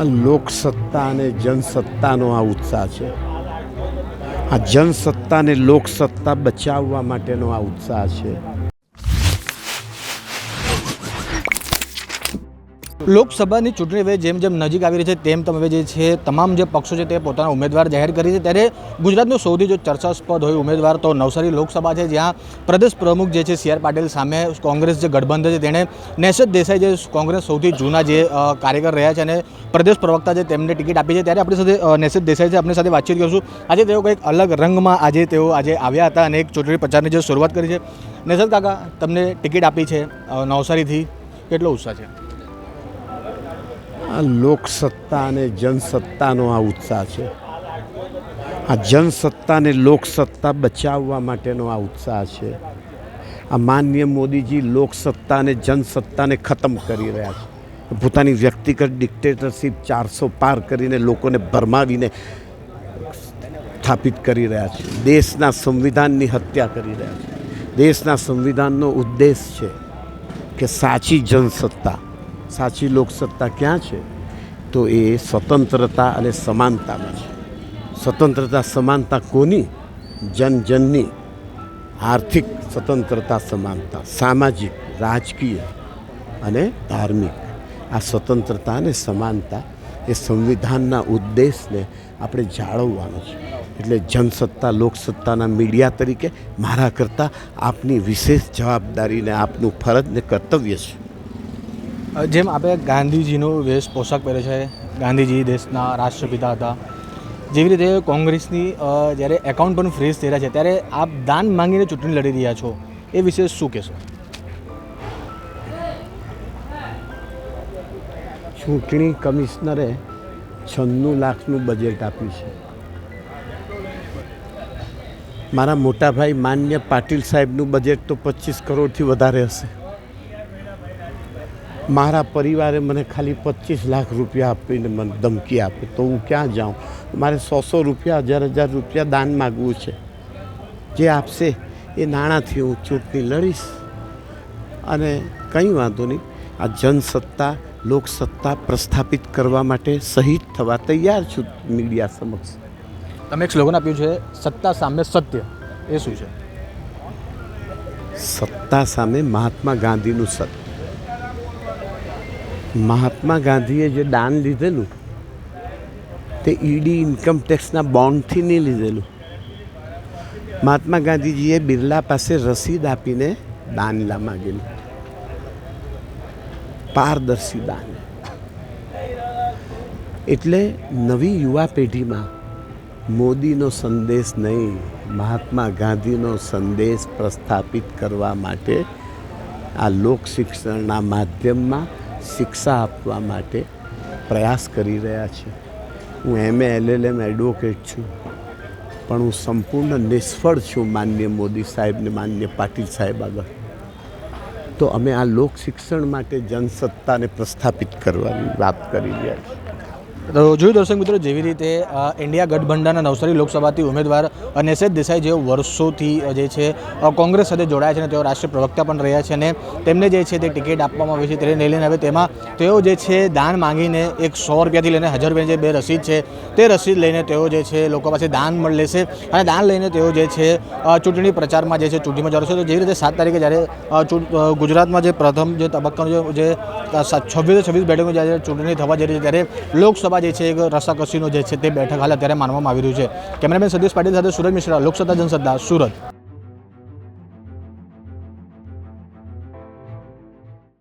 આ લોકસત્તા અને જનસત્તાનો આ ઉત્સાહ છે. આ જનસત્તા અને લોકસત્તા બચાવવા માટેનો આ ઉત્સાહ છે. લોકસભાની ચૂંટણી હવે જેમ જેમ નજીક આવી રહી છે, તેમ તમે જે છે, તમામ જે પક્ષો છે તે પોતાના ઉમેદવાર જાહેર કરી છે. ત્યારે ગુજરાતનો સૌથી જો ચર્ચાસ્પદ હોય ઉમેદવાર તો નવસારી લોકસભા છે, જ્યાં પ્રદેશ પ્રમુખ જે છે, સી આર પાટીલ સામે કોંગ્રેસ જે ગઠબંધન છે, તેણે નેશદ દેસાઈ જે કોંગ્રેસ સૌથી જૂના જે કાર્યકર રહ્યા છે અને પ્રદેશ પ્રવક્તા છે તેમને ટિકિટ આપી છે, ત્યારે આપણી સાથે નેશદ દેસાઈ છે, આપણી સાથે વાતચીત કરીશું. આજે તેઓ કંઈક અલગ રંગમાં આજે તેઓ આજે આવ્યા હતા અને એક ચૂંટણી પ્રચારની જે શરૂઆત કરી છે. નેશદ કાકા, તમને ટિકિટ આપી છે નવસારીથી. કેટલો ઉત્સાહ છે? આ લોકસત્તા અને જનસત્તાનો આ ઉત્સાહ છે. આ જનસત્તાને લોકસત્તા બચાવવા માટેનો આ ઉત્સાહ છે. આ માન્ય મોદીજી લોકસત્તા અને જનસત્તાને ખતમ કરી રહ્યા છે. પોતાની વ્યક્તિગત ડિક્ટેટરશીપ ચારસો પાર કરીને લોકોને ભરમાવીને સ્થાપિત કરી રહ્યા છે. દેશના સંવિધાનની હત્યા કરી રહ્યા છે. દેશના સંવિધાનનો ઉદ્દેશ છે કે સાચી જનસત્તા સાચી લોકસત્તા ક્યાં છે? તો એ સ્વતંત્રતા અને સમાનતામાં છે. સ્વતંત્રતા, સમાનતા કોની? જન જનની. આર્થિક સ્વતંત્રતા, સમાનતા. સામાજિક, રાજકીય અને ધાર્મિક. આ સ્વતંત્રતા અને સમાનતા એ સંવિધાનના ઉદ્દેશને આપણે જાળવવાનો છે. એટલે જનસત્તા, લોકસત્તાના મીડિયા તરીકે મારા કરતાં આપની વિશેષ જવાબદારીને, આપનું ફરજ ને કર્તવ્ય છે. જેમ આપણે ગાંધીજીનો વેશ પોશાક પહેરે છે, ગાંધીજી દેશના રાષ્ટ્રપિતા હતા, જેવી રીતે કોંગ્રેસની જ્યારે એકાઉન્ટ પણ ફ્રીઝ થઈ રહ્યા છે, ત્યારે આપ દાન માંગીને ચૂંટણી લડી રહ્યા છો, એ વિશે શું કહેશો? ચૂંટણી કમિશનરે છન્નું લાખનું બજેટ આપ્યું છે. મારા મોટાભાઈ માન્ય પાટીલ સાહેબનું બજેટ તો પચીસ કરોડથી વધારે હશે. મારા પરિવારે મને ખાલી પચીસ લાખ રૂપિયા આપીને મને ધમકી આપે. તો હું ક્યાં જાઉં? મારે સો સો રૂપિયા હજાર હજાર રૂપિયા દાન માગવું છે. જે આપશે એ નાણાંથી હું ચૂંટણી લડીશ. અને કંઈ વાંધો નહીં આ જનસત્તા લોકસત્તા પ્રસ્થાપિત કરવા માટે શહીદ થવા તૈયાર છું મીડિયા સમક્ષ. તમે એક સ્લોગન આપ્યું છે સત્તા સામે સત્ય એ શું છે? સત્તા સામે મહાત્મા ગાંધીનું સત્ય. મહાત્મા ગાંધીએ જે દાન લીધેલું, તે ઈડી ઇન્કમ ટેક્સના બોન્ડથી નહીં લીધેલું. મહાત્મા ગાંધીજીએ બિરલા પાસે રસીદ આપીને દાન માગેલું. પારદર્શી દાન. એટલે નવી યુવા પેઢીમાં મોદીનો સંદેશ નહીં, મહાત્મા ગાંધીનો સંદેશ પ્રસ્થાપિત કરવા માટે આ લોક શિક્ષણના માધ્યમમાં શિક્ષા આપવા માટે પ્રયાસ કરી રહ્યા છે. હું એમ એલએલએમ એડવોકેટ છું. પણ હું સંપૂર્ણ નિષ્ફળ છું માન્ય મોદી સાહેબને માન્ય પાટીલ સાહેબ આગળ. તો અમે આ લોક શિક્ષણ માટે જનસત્તાને પ્રસ્થાપિત કરવાની વાત કરી રહ્યા છીએ. તો જોયું દર્શક મિત્રો, જેવી રીતે ઇન્ડિયા ગઠબંધનના નવસારી લોકસભાથી ઉમેદવાર નેસેદ દેસાઈ જેઓ વર્ષોથી જે છે કોંગ્રેસ સાથે જોડાયા છે અને તેઓ રાષ્ટ્રીય પ્રવક્તા પણ રહ્યા છે અને તેમને જે છે તે ટિકિટ આપવામાં આવી છે તેને લઈને હવે તેમાં તેઓ જે છે દાન માંગીને એક સો રૂપિયાથી લઈને હજાર રૂપિયાની જે બે રસીદ છે તે રસીદ લઈને તેઓ જે છે લોકો પાસે દાન મળ લેશે અને દાન લઈને તેઓ જે છે ચૂંટણી પ્રચારમાં જે છે ચૂંટણીમાં જશે તો જેવી રીતે સાત તારીખે જ્યારે ગુજરાતમાં જે પ્રથમ જે તબક્કાનું જે- છવ્વીસ છવ્વીસ બેઠકો જ્યારે ચૂંટણી થવા જઈ રહી છે, ત્યારે જે છે એક રસાકસીનો જે છે તે બેઠક હાલ અત્યારે માનવામાં આવી રહ્યું છે. કેમેરામેન સતીશ પાટીલ સાથે સુરજ મિશ્રા, લોકસત્તા જનસત્તા, સુરત.